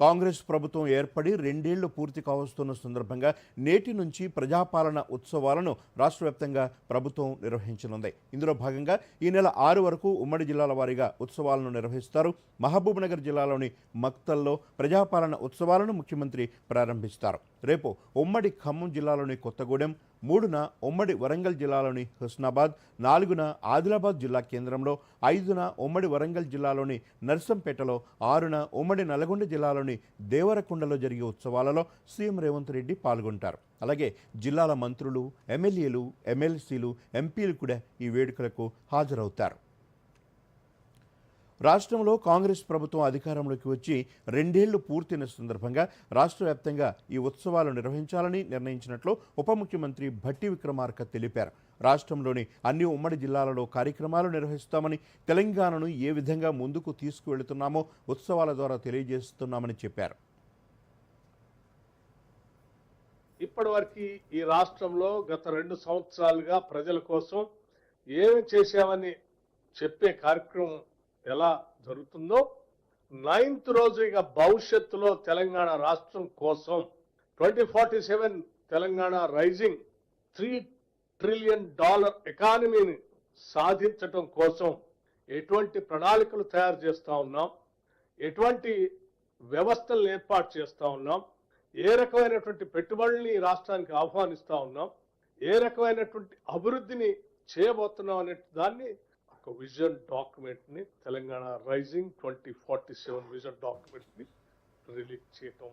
కాంగ్రెస్ ప్రభుత్వం ఏర్పడి రెండేళ్ళు పూర్తి కావస్తున్న సందర్భంగా నేటి నుంచి ప్రజాపాలన ఉత్సవాలను రాష్ట్ర వ్యాప్తంగా ప్రభుత్వం నిర్వహించనుంది. ఇందులో భాగంగా ఈ నెల ఆరు వరకు ఉమ్మడి జిల్లాల వారీగా ఉత్సవాలను నిర్వహిస్తారు. మహబూబ్నగర్ జిల్లాలోని మక్తల్లో ప్రజాపాలన ఉత్సవాలను ముఖ్యమంత్రి ప్రారంభిస్తారు. రేపు ఉమ్మడి ఖమ్మం జిల్లాలోని కొత్తగూడెం మూడున ఉమ్మడి వరంగల్ జిల్లాలోని హుస్నాబాద్ నాలుగున ఆదిలాబాద్ జిల్లా కేంద్రంలో ఐదున ఉమ్మడి వరంగల్ జిల్లాలోని నర్సంపేటలో ఆరున ఉమ్మడి నల్గొండ జిల్లాలోని దేవరకొండలో జరిగే ఉత్సవాలలో సీఎం రేవంత్ రెడ్డి పాల్గొంటారు. అలాగే జిల్లాల మంత్రులు ఎమ్మెల్యేలు ఎమ్మెల్సీలు ఎంపీలు కూడా ఈ వేడుకలకు హాజరవుతారు. రాష్ట్రంలో కాంగ్రెస్ ప్రభుత్వం అధికారంలోకి వచ్చి రెండేళ్ళు పూర్తయిన సందర్భంగా రాష్ట్ర వ్యాప్తంగా ఈ ఉత్సవాలు నిర్వహించాలని నిర్ణయించినట్లు ఉప ముఖ్యమంత్రి భట్టి విక్రమార్క తెలిపారు. రాష్ట్రంలోని అన్ని ఉమ్మడి జిల్లాలలో కార్యక్రమాలు నిర్వహిస్తామని తెలంగాణను ఏ విధంగా ముందుకు తీసుకువెళుతున్నామో ఉత్సవాల ద్వారా తెలియజేస్తున్నామని చెప్పారు. ఇప్పటి వరకు ఈ రాష్ట్రంలో గత రెండు సంవత్సరాలుగా ప్రజల కోసం ఏమి చేశామని చెప్పే కార్యక్రమం ఎలా జరుగుతుందో నైన్త్ రోజు ఇక భవిష్యత్తులో తెలంగాణ రాష్ట్రం కోసం twenty forty seven Telangana rising three trillion dollar ఎకానమీని సాధించటం కోసం ఎటువంటి ప్రణాళికలు తయారు చేస్తూ ఉన్నాం ఎటువంటి వ్యవస్థలను ఏర్పాటు చేస్తూ ఉన్నాం ఏ రకమైనటువంటి పెట్టుబడుల్ని రాష్ట్రానికి ఆహ్వానిస్తూ ఉన్నాం ఏ రకమైనటువంటి అభివృద్ధిని చేయబోతున్నాం అనే దాన్ని vision డాక్యుమెంట్ని Telangana rising twenty forty seven vision డాక్యుమెంట్ని release చేయటం